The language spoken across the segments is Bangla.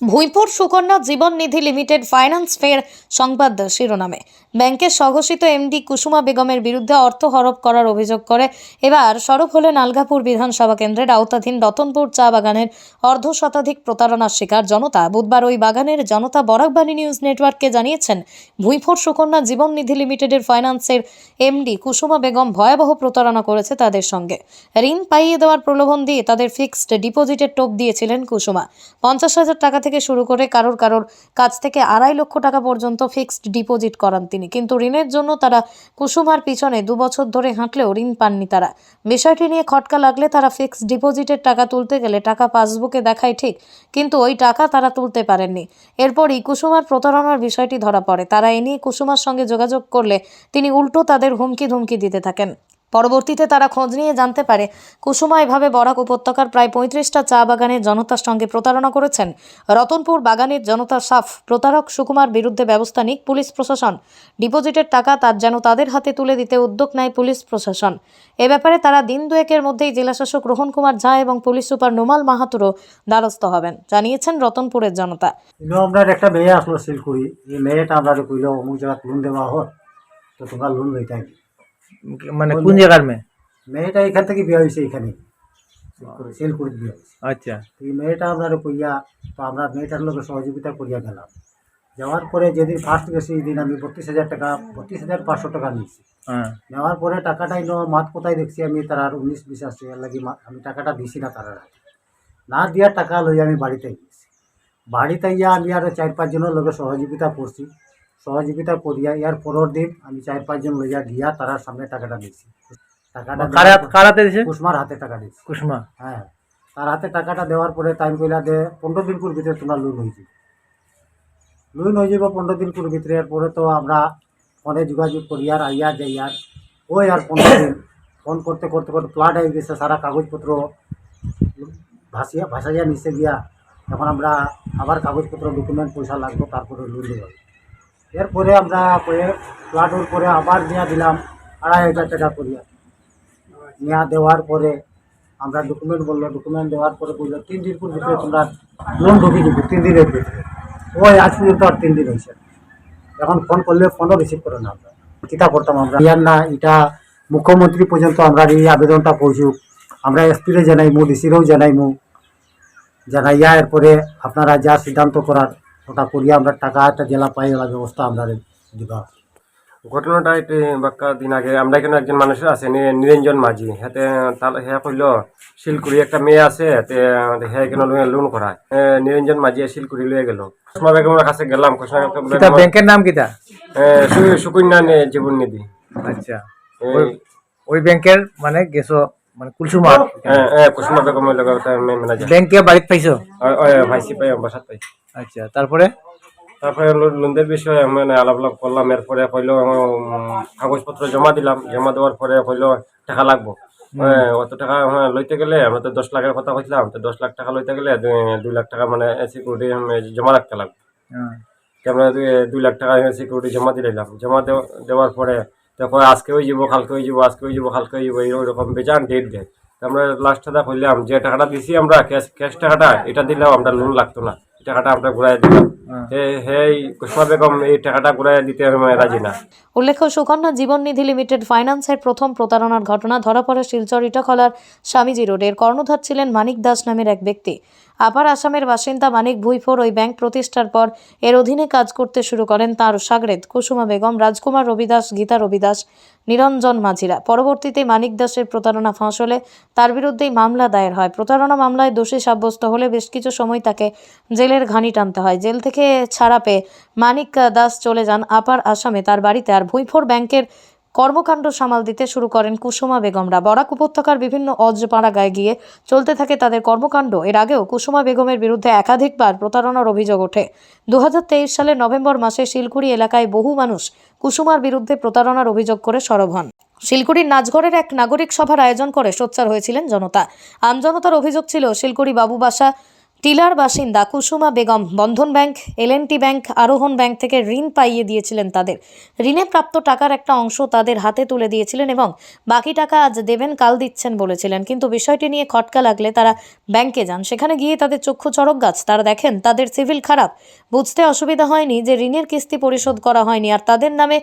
Bhuipur Sukanya Jiban Nidhi limited finance fair সংবাদ শিরোনামে। ব্যাংকের স্বঘোষিত এমডি কুসুমা বেগমের বিরুদ্ধে অর্থ হরপ করার অভিযোগ করে এবার সরব হলেন আলগাপুর বিধানসভা কেন্দ্রের আওতাধীন রতনপুর চা বাগানের অর্ধ শতাধিক প্রতারণার শিকার জনতা। বুধবার ওই বাগানের জনতা বরাকবাণী নিউজ নেটওয়ার্ককে জানিয়েছেন, ভুইপুর সুকন্যা জীবন নিধি লিমিটেডের ফাইন্যান্সের এমডি কুসুমা বেগম ভয়াবহ প্রতারণা করেছে তাদের সঙ্গে। ঋণ পাইয়ে দেওয়ার প্রলোভন দিয়ে তাদের ফিক্সড ডিপোজিটের টোপ দিয়েছিলেন কুসুমা। পঞ্চাশ হাজার টাকা থেকে শুরু করে কারোর কারোর কাছ থেকে আড়াই লক্ষ টাকা পর্যন্ত ফিক্সড ডিপোজিট করান তিনি। কিন্তু ঋণের জন্য তারা কুসুমার পিছনে দু বছর ধরে হাঁটলেও ঋণ পাননি তারা। বিষয়টি নিয়ে খটকা লাগলে তারা ফিক্সড ডিপোজিটের টাকা তুলতে গেলে টাকা পাসবুকে দেখায় ঠিক, কিন্তু ওই টাকা তারা তুলতে পারেননি। এরপরই কুসুমার প্রতারণার বিষয়টি ধরা পড়ে। তারা এ নিয়ে কুসুমার সঙ্গে যোগাযোগ করলে তিনি উল্টো তাদের হুমকি ধুমকি দিতে থাকেন। পরবর্তীতে তারা খোঁজ নিয়ে জানতে পারে, কুসুমা এভাবে বরাক উপত্যকার প্রায় পঁয়ত্রিশটা চা বাগানের জনতার সঙ্গে প্রতারণা করেছেন। রতনপুর বাগানের জনতা সাফ, প্রতারক সুকুমার বিরুদ্ধে ব্যবস্থা নিক পুলিশ প্রশাসন। ডিপোজিটের টাকা তার যেন তাদের হাতে তুলে দিতে উদ্যোগ নেয় পুলিশ প্রশাসন। এ ব্যাপারে তারা দিন দুয়েকের মধ্যেই জেলাশাসক রোহন কুমার ঝা এবং পুলিশ সুপার নোমাল মাহাতুরও দ্বারস্থ হবেন, জানিয়েছেন রতনপুরের জনতা। আপনার একটা মেয়ে আসলো শিলকুড়ি এই মেয়েটা আমরা কইলো অমুক লোন দেওয়া হোক তো তোমরা লোন মানে কোন জায়গার মেয়ে? মেয়েটা এখান থেকে বিয়ে হয়েছে এখানে। শিলকুড়ি শিলকুড়ি বিয়ে হয়েছে। আচ্ছা। তো এই মেয়েটা আপনার কইয়া তো আমরা মেয়েটার লোকের সহযোগিতা করিয়া গেলাম। যাওয়ার পরে যেদিন ফার্স্ট গেছি দিন আমি বত্রিশ হাজার টাকা বত্রিশ হাজার পাঁচশো টাকা নিয়েছি। হ্যাঁ। নেওয়ার পরে টাকাটাই নো মাত কোথায় দেখছি আমি তার আর উনিশ বিশ আসছে। এর লাগি মা- আমি টাকাটা দিছি না তার হাতে। না দিয়া টাকা লই আমি বাড়িতে গেছি। বাড়িতে গিয়া আমি আরও চার পাঁচজনের লোকের সহযোগিতা করছি। সহযোগিতা করিয়া ইয়ার পরের দিন আমি চার পাঁচজন লইয়া গিয়া তার সামনে টাকাটা দিছি। টাকাটা কারাতে কুসমার হাতে টাকা দিছি। কুসমা। হ্যাঁ তার হাতে টাকাটা দেওয়ার পরে টাইম কইলা দে পনেরো দিন পুর ভিতরে তোমার লোন হয়ে যাবে। লোন হয়ে যাব পনেরো দিন পুর ভিতরে এরপরে তো আমরা ফোনে যোগাযোগ করি আর আইয়া যাই আর ওই আর পনেরো দিন ফোন করতে করতে করতে ফ্লাড হয়ে গেছে সারা কাগজপত্র ভাসিয়া ভাসাইয়া নিচে গিয়া এখন আমরা আবার কাগজপত্র ডকুমেন্ট পয়সা লাগবে তারপরে লোন দেওয়া এরপরে আমরা হওয়ার পরে আবার নিয়ে দিলাম, আড়াই হাজার টাকা করিয়া। নেওয়া দেওয়ার পরে আমরা ডকুমেন্ট বলল ডকুমেন্ট দেওয়ার পরে বলল, তিন দিন পর ভিতরে তোমরা লোন ঢুকিয়ে দিবে, তিন দিনের ভিতরে। ওই আজ পর্যন্ত আর তিন দিন হয়েছে। এখন ফোন করলে ফোনও রিসিভ করে না আমরা। চিন্তা করতাম আমরা। ইয়ার না এটা মুখ্যমন্ত্রী পর্যন্ত আমরা এই আবেদনটা পৌঁছুক আমরা এসপিরে জানাইমু ডিসিরেও জানাইমু। জানাইয়া এরপরে আপনারা যা সিদ্ধান্ত করার ওটা করিয়া আমরা টাকা একটা জেলা পাই ওলা ব্যবস্থা আমরা দিবা। ঘটনাটা এটি বাক্কা দিন আগে আমরা এখানে একজন মানুষ আছে নিরঞ্জন মাঝি। হাতে তার হ্যাঁ কইল শিলকুড়ি একটা মেয়ে আছে তে হ্যাঁ এখানে লোন করায়। নিরঞ্জন মাঝি শিলকুড়ি লয়ে গেল। কুসমা বেগমের কাছে গেলাম কুসমা ব্যাংকের নাম কিতা? সুকন্যা নে জীবন নিধি আচ্ছা ওই ওই ব্যাংকের মানে গেছো মানে কুলসুমা এ, কুসমা বেগমের লগে ম্যানেজার ব্যাংকে বাড়িত পাইছো? ভাইসি পাই বসাত পাই। আচ্ছা তারপরে? তারপরে লোনদের বিষয়ে মানে আলাপ করলাম এরপরে কইলো কাগজপত্র জমা দিলাম জমা দেওয়ার পরে কইলো টাকা লাগবো। হ্যাঁ, অত টাকা হ্যাঁ, লইতে গেলে আমরা তো দশ লাখের কথা কইছিলাম তো দশ লাখ টাকা লইতে গেলে দুই- লাখ টাকা মানে সিকিউরিটি জমা রাখতে লাগবে। হ্যাঁ। আমরা দুই- দুই লাখ টাকা সিকিউরিটি জমা দিলাম। জমা দেওয়া- দেওয়ার পরে তখন আজকে ওই যাব, কালকে ওই যাব, আজকে ওই যাব, কালকে ওই যাব এইরকম বেচান ডেট দেয়। আমরা লাস্টটা দেখলাম যে টাকাটা দিছি আমরা ক্যাশ ক্যাশ টাকাটা, এটা দিলেও আমরা লোন লাগতো না। ধরা শিলচর স্বামীজি রোডের কর্ণধার ছিলেন মানিক দাস নামের এক ব্যক্তি। আপার আসামের বাসিন্দা মানিক ভুইফোর ওই ব্যাংক প্রতিষ্ঠার পর এর অধীনে কাজ করতে শুরু করেন তার সাগরেদ, কুসুমা বেগম, রাজকুমার রবিদাস, গীতা রবিদাস নিরঞ্জন মাঝিরা। পরবর্তীতে মানিক দাসের প্রতারণা ফাঁস হলে তার বিরুদ্ধেই মামলা দায়ের হয়। প্রতারণা মামলায় দোষী সাব্যস্ত হলে বেশ কিছু সময় তাকে জেলের ঘানি টানতে হয়। জেল থেকে ছাড়া পেয়ে মানিক দাস চলে যান আপার আসামে। তার বাড়িতে আর ভুইফোর ব্যাংকের কর্মকাণ্ড সামাল দিতে শুরু করেন কুসুমা বেগমরা বরাক উপত্যকার বিভিন্ন অজপাড়া গায়ে চলতে থাকে তাদের কর্মকাণ্ড। এর আগেও কুসুমা বেগমের বিরুদ্ধে একাধিকবার প্রতারণার অভিযোগ ওঠে। দু হাজার তেইশ সালের নভেম্বর মাসে শিলকুড়ি এলাকায় বহু মানুষ কুসুমার বিরুদ্ধে প্রতারণার অভিযোগ করে সরব হন। শিলকুড়ির নাচঘরের এক নাগরিক সভার আয়োজন করে সোচ্চার হয়েছিলেন জনতা। আমজনতার অভিযোগ ছিল, শিলকুড়ি বাবু বাসা টিলার বাসিন্দা Kusuma Begum Bandhan bank L N T bank, Arohan bank থেকে ঋণ পাইয়ে দিয়েছিলেন তাদের। ঋণে প্রাপ্ত টাকার একটা অংশ তাদের হাতে তুলে দিয়েছিলেন এবং বাকি টাকা আজ দেবেন, কাল দিচ্ছেন বলেছিলেন। কিন্তু বিষয়টি নিয়ে খটকা লাগলে তারা ব্যাংকে যান। সেখানে গিয়ে তাদের চক্ষু চড়ক গাছ। তারা দেখেন, তাদের সিভিল খারাপ। বুঝতে অসুবিধা হয়নি যে ঋণের কিস্তি পরিশোধ করা হয়নি। আর তাদের নামে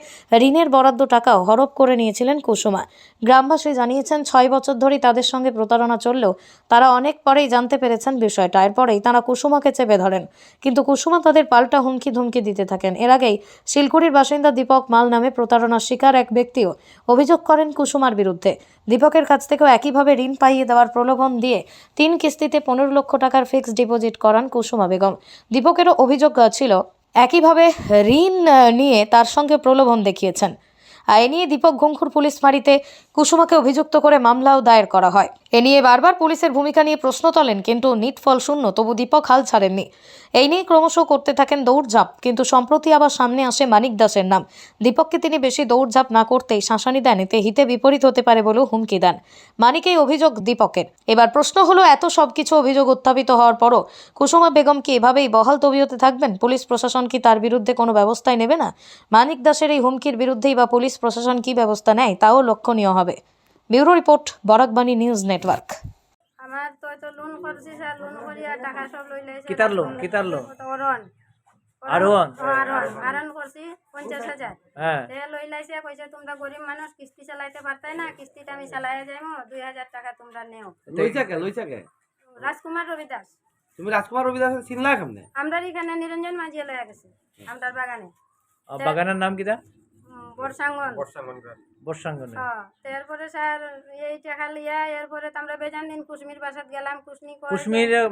ঋণের বরাদ্দ টাকাও হরপ করে নিয়েছিলেন কুসুমা। গ্রামবাসী জানিয়েছেন, ছয় বছর ধরেই তাদের সঙ্গে প্রতারণা চললেও তারা অনেক পরেই জানতে পেরেছেন বিষয়টা। এরপরেই তারা কুসুমাকে চেপে ধরেন। কিন্তু কুসুমা তাদের পাল্টা হুমকি ধুমকি দিতে থাকেন। এর আগেই শিলকুড়ির বাসিন্দা দীপক মাল নামে প্রতারণার শিকার এক ব্যক্তিও অভিযোগ করেন কুসুমার বিরুদ্ধে। দীপকের কাছ থেকেও একইভাবে ঋণ পাইয়ে দেওয়ার প্রলোভন দিয়ে তিন কিস্তিতে পনেরো লক্ষ টাকার ফিক্সড ডিপোজিট করান কুসুমা বেগম। দীপকেরও অভিযোগ ছিল, একইভাবে ঋণ নিয়ে তার সঙ্গে প্রলোভন দেখিয়েছেন। এ নিয়ে দীপক ঘুংখুর পুলিশ ফাঁড়িতে কুসুমাকে অভিযুক্ত করে মামলাও দায়ের করা হয়। এ নিয়ে বারবার পুলিশের ভূমিকা নিয়ে প্রশ্ন তোলেন, কিন্তু নিট ফল শূন্য, তবু দীপক হাল ছাড়েননি। এই নিয়ে ক্রমশ করতে থাকেন দৌড়ঝাঁপ, কিন্তু সম্প্রতি আবার সামনে আসে মানিক দাসের নাম। দীপককে তিনি বেশি দৌড়ঝাঁপ না করতেই শাসানি দেন, এতে হিতে বিপরীত হতে পারে বলেও হুমকি দেন। মানিকেই অভিযোগ দীপকের। এবার প্রশ্ন হলো, এত সব কিছু অভিযোগ উত্থাপিত হওয়ার পরও কুসুমা বেগম কি এভাবেই বহাল তবিয়তে থাকবেন? পুলিশ প্রশাসন কি তার বিরুদ্ধে কোনো ব্যবস্থাই নেবে না? মানিক দাসের এই হুমকির বিরুদ্ধেই বা পুলিশ প্রশাসন কি ব্যবস্থা নেয় তাও লক্ষণীয় হবে। Bureau report Barakbani news network. আমার তো তো লোন করছি স্যার লোন করিয়া টাকা সব লই লাইছে কিতার loan? কিতার? অরণ আরোহণ? আরণ আরণ করছি হ্যাঁ। লই লাইছে কইছে তোমরা গরিব মানুষ কিস্তি চালাইতে পারতাই না কিস্তিটা আমি চালাই যাইমো দুই হাজার টাকা তোমরা নেও। লইছা কে লইছা কে রাজকুমার রবিদাস। তুমি রাজকুমার রবিদাস চিনলা কেমনে? আমরা এখানে নিরঞ্জন মাঝি লইয়া গেছে আমরার বাগানে। বাগানের নাম কিটা বর্ষাঙ্গন। বর্ষাঙ্গনে হ্যাঁ তারপরে স্যার এই টাকা লিয়া এরপরে আমরা বেজান দিন কুসমির বাসাত গেলাম কুসনি করে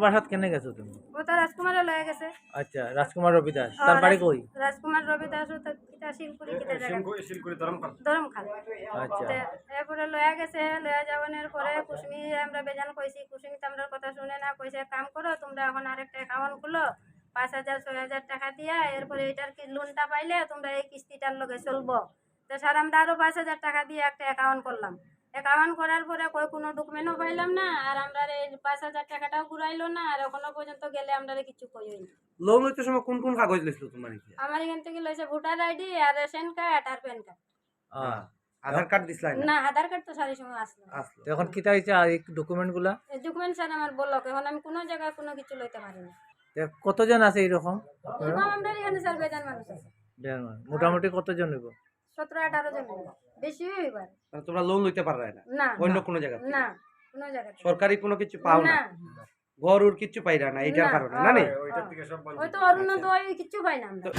বাসাত কেনে গেছো তুমি? ও তো রাজকুমারে লয়ে গেছে। আচ্ছা রাজকুমার রবিদাস তার বাড়ি কই? রাজকুমার রবিদাসও তো শিলপুরি জায়গা। আচ্ছা। এরপরে লয়া গেছে লয়া যাওয়ানোর পরে কুসমি আমরা বেজান কইছি তো আমরা কথা শুনে না কইছে কাম করো তোমরা এখন আরেকটা অ্যাকাউন্ট খুলো পাঁচ হাজার ছয় হাজার টাকা দিয়া এরপরে এটার কি লোনটা পাইলে তোমরা এই কিস্তিটার লগে চলবো। তো স্যার আমরা আরও পাঁচ হাজার টাকা দিয়ে একটা অ্যাকাউন্ট করলাম। অ্যাকাউন্ট করার পরে কই কোনো ডকুমেন্টও পাইলাম না আর আমরা এই পাঁচ হাজার টাকাটাও ঘুরাইলো না আর এখনও পর্যন্ত গেলে আমরা কিছু কইই না। লোন লইতে সময় কোন কোন কাগজ লইছিল তোমার কি আমার এখান থেকে লইছে ভোটার আইডি আর রেশন কার্ড আর প্যান কার্ড। আধার কার্ড দিছিলা না না আধার কার্ড তো সারি সময় আসলো। আসলো। এখন কিতা হয়েছে আর এই ডকুমেন্টগুলা? ডকুমেন্ট স্যার আমার বলল এখন আমি কোনো জায়গায় কোনো কিছু লইতে পারি না। কতজন আছে এইরকম এরকম আমরা এখানে স্যার বেজান মানুষ আছে। দেড়। মোটামুটি কতজন হইব? সতেরো আঠারো জন বেশি হইবার তোমরা লোন লইতে পারবে না? না অন্য কোনো জায়গা না কোনো জায়গায় সরকারি কোনো কিছু পাও না? না। ঘর উর কিছু পাইরা না এইটার। কারণে না অরুণোদয় কিচ্ছু পাই না আমরা।